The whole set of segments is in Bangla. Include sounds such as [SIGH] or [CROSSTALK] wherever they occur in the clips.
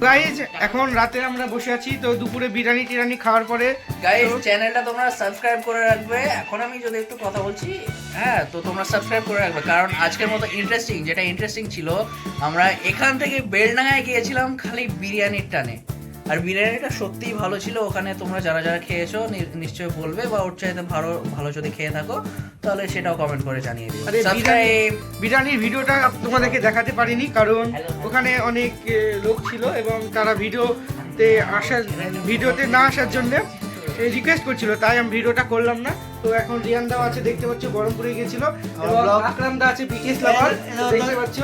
গাইজ এখন রাতে আমরা বসে আছি তো দুপুরে বিরিয়ানি টিরানি খাওয়ার পরে গাইস তো- চ্যানেলটা তোমরা সাবস্ক্রাইব করে রাখবে। এখন আমি যদি একটু কথা বলছি হ্যাঁ তো তোমরা সাবস্ক্রাইব করে রাখবে। কারণ আজকের মতো ইন্টারেস্টিং যেটা ইন্টারেস্টিং ছিল আমরা এখান থেকে বেলডাঙায় গিয়েছিলাম খালি বিরিয়ানির টানে। আর বিরিয়ানিটা সত্যিই ভালো ছিল। ওখানে তোমরা যারা যারা খেয়েছো নিশ্চয়ই বলবে বা ওর চাইতে ভালো ভালো যদি খেয়ে থাকো তাহলে সেটাও কমেন্ট করে জানিয়ে দিও। আরে সাবস্ক্রাইব বিরিয়ানির ভিডিওটা তোমাদেরকে দেখাতে পারিনি কারণ ওখানে অনেক লোক ছিল এবং তারা ভিডিওতে আসার ভিডিওতে না আসার জন্য রিকোয়েস্ট করছিল তাই আমি ভিডিওটা করলাম না। তো এখন রিয়ান দাও আছে দেখতে পাচ্ছ বরমপুরে গেছিল এবং আকরাম দা আছে বিকেস লাভার দেখতে পাচ্ছ।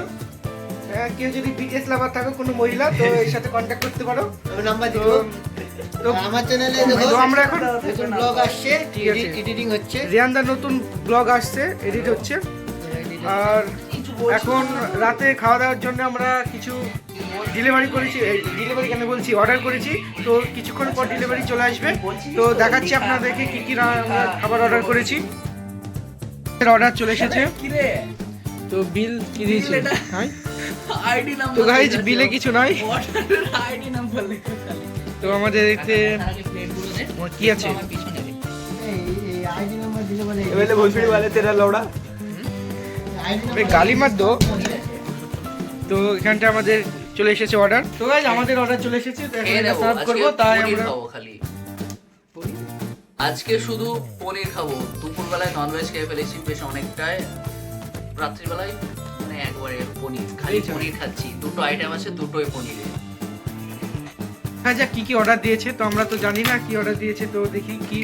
কেউ যদি বিকেএস লাভার থাকো কোনো মহিলা তো [LAUGHS] এর সাথে কন্ট্যাক্ট করতে পারো। নাম্বার দিব তো আমার চ্যানেলে আমরা এখন নতুন ব্লগ আসছে এডিটিং হচ্ছে। রিয়ান নতুন ব্লগ আসছে এডিট হচ্ছে। আর এখন রাতে খাওয়া দাওয়ার জন্য আমরা কিছু ডেলিভারি করেছি ডেলিভারি কেন বলছি অর্ডার করেছি। তো কিছুক্ষণ পর ডেলিভারি চলে আসবে। তো দেখাচ্ছি আপনাদেরকে কি কি খাবার অর্ডার করেছি। অর্ডার চলে এসেছে। তো বিল কি দিয়েছি? এটা- হ্যাঁ? আইডি নাম্বার তো গাইজ বিলে কিছু নয় আইডি নাম্বার লেখা খালি তো আমাদের এতে আগে প্লেটগুলো দে তোমার কি আছে? আমার পিছনে দে। আইডি নাম্বার দিলে বলে এবারে ভোসড়ি वाले तेरा लौड़ा আইডি আরে গালি মার দো তো এখানটা আমাদের চলে এসেছে অর্ডার তো গাইজ আমাদের অর্ডার চলে এসেছে তো এখন খেয়ে এটা নেবো সার্ভ আজকে করবো তাই পনির আমরা খাবো খালি আজকে শুধু পনির খাবো দুপুরবেলায় ননভেজ খেয়ে ফেলেছি বেশ অনেকটাই রাত্রিবেলায় মানে একবারে পনির খালি পনির খাচ্ছি। দুটো আইটেম আছে দুটোই পনিরে দেখা যাক কি কি অর্ডার দিয়েছে তো আমরা তো জানি না কি অর্ডার দিয়েছে তো দেখি কি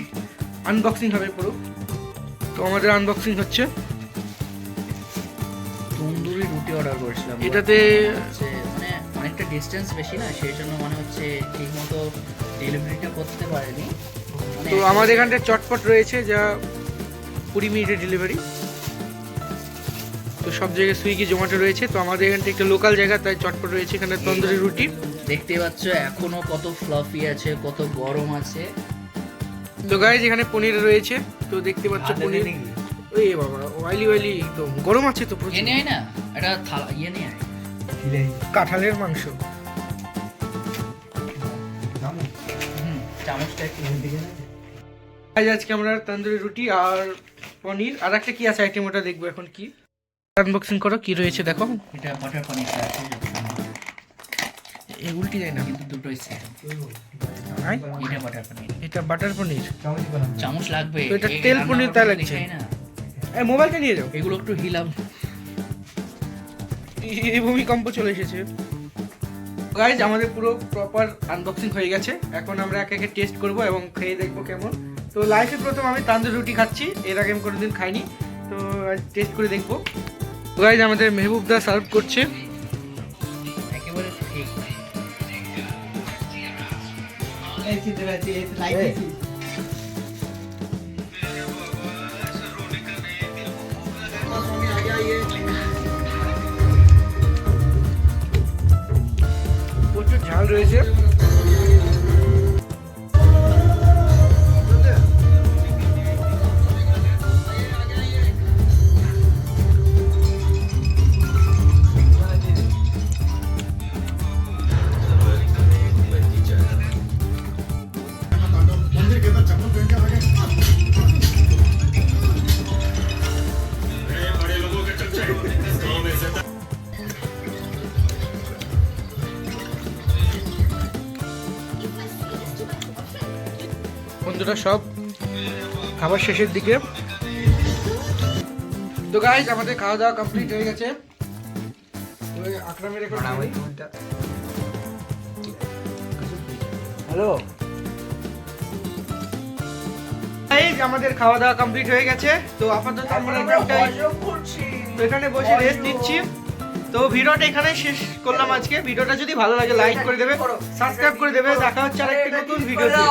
আনবক্সিং হবে পুরো। তো আমাদের আনবক্সিং হচ্ছে। তন্দুরি রুটি অর্ডার করেছিলাম। এটাতে মানে অনেকটা ডিস্টেন্স বেশি না সেই জন্য মনে হচ্ছে ঠিক মতো ডেলিভারিটা করতে পারেনি। মানে তো আমাদের এখানটা চটপট রয়েছে যা কুড়ি মিনিটের ডেলিভারি তো সব জায়গায় সুইগি জোম্যাটো রয়েছে। তো আমাদের এখানটা একটা লোকাল জায়গা তাই চটপট রয়েছে এখানে তন্দুরি রুটি। দেখতে পাচ্ছ এখনও কত ফ্লাফি আছে কত গরম আছে। তো গাইজ এখানে পনির রয়েছে। তো দেখতে পাচ্ছ পনির। ওই বাবা অয়েলি অয়েলি তো গরম আছে তো প্রচুর। এনে আয় না এটা থালা ইয়ে নিয়ে। আয় কাঁঠালের মাংস। চামচটা একটু আজকে আমরা তন্দুরি রুটি আর পনির। আর একটা কি আছে আইটেম ওটা দেখব এখন কি? আনবক্সিং করো কি রয়েছে দেখো। এটা বাটার পনিরটা আছে। এই উল্টি যায় না। কিন্তু দুটোই সেম এটা বাটার পনির। এটা বাটার পনির। চামচ লাগবে। এটা তেল পনির তাই লাগছে। এই মোবাইলটা নিয়ে যাও। এগুলো একটু হিলাম। এই ভূমিকম্প চলে এসেছে। গাইজ আমাদের পুরো প্রপার আনবক্সিং হয়ে গেছে। এখন আমরা একে একে টেস্ট করব এবং খেয়ে দেখব কেমন। তো লাইফে প্রথম আমি তান্দুর রুটি খাচ্ছি। এর আগে আমি কোনোদিন খাইনি। তো টেস্ট করে দেখব। গাইজ আমাদের মেহবুব দা সার্ভ করছে। একেবারে ঠিক। এই চিত্র আছে এই লাইট আছে প্রচুর ঝাল রয়েছে। বন্ধুরা সব খাবার শেষের দিকে। তো গাইজ আমাদের খাওয়া দাওয়া কমপ্লিট হয়ে গেছে। আকরামের এখন হ্যালো আমাদের খাওয়া দাওয়া কমপ্লিট হয়ে গেছে। তো আপাতত আমরা এখানে বসে রেস্ট নিচ্ছি। তো ভিডিওটা এখানে শেষ করলাম আজকে। ভিডিওটা যদি ভালো লাগে লাইক করে দেবে সাবস্ক্রাইব করে দেবে। দেখা হচ্ছে আরেকটি নতুন ভিডিওতে